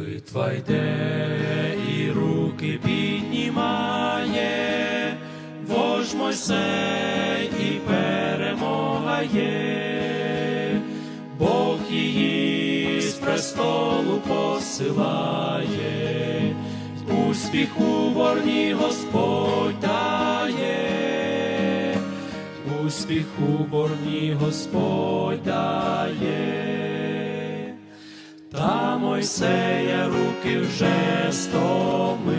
Битва йде і руки піднімає, вож Мойсей і перемога є, Бог її з престолу посилає, успіх у борні Господь дає, успіх борні Господь дає. Та Мойсея руки вже стомились,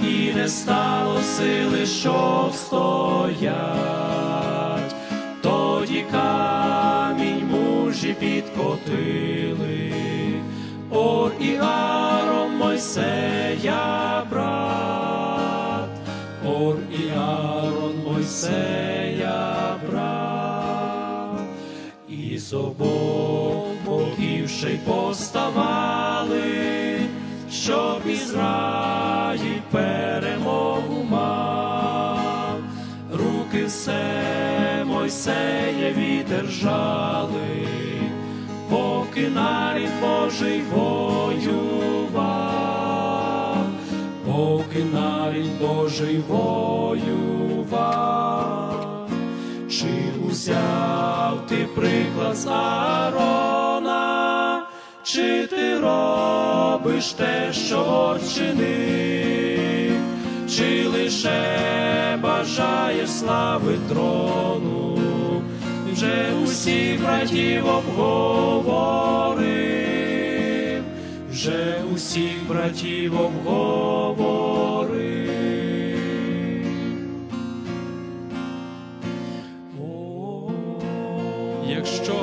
і не стало сили, щоб стоять, тоді камінь мужі підкотили, Ор і Аарон Мойсея брат, і Аарон Мойсея брат. І ще й поставали, щоб Ізраїль перемогу мав, руки все Мойсеєві держали, поки нарід Божий воював, поки нарід Божий воював. Чи узяв ти приклад з Аарона, ти робиш те, що вчинив, чи лише бажаєш слави трону, вже усіх братів обговорив, вже усіх братів обговорив. Якщо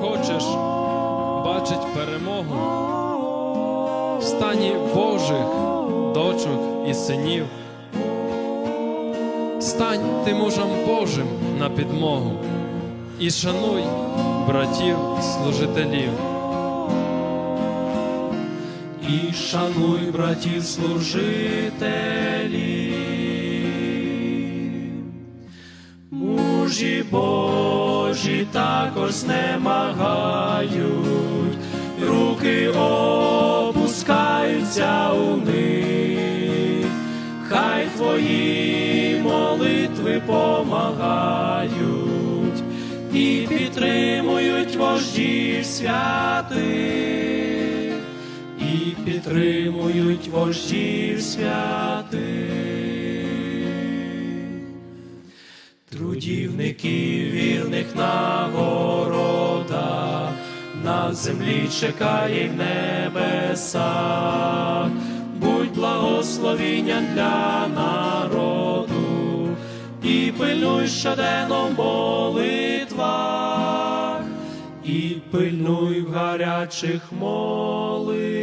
хочеш бачить перемогу в стані Божих дочок і синів, стань ти мужем Божим на підмогу і шануй братів служителів. і шануй братів служителів. Мужі Божі також знемагають, твої молитви помагають і підтримують вождів святих і підтримують вождів святих. Трудівників вірних нагорода на землі чекає в небесах, будь благословіння для народу і пильнуй щоденно в молитвах і пильнуй в гарячих молитвах.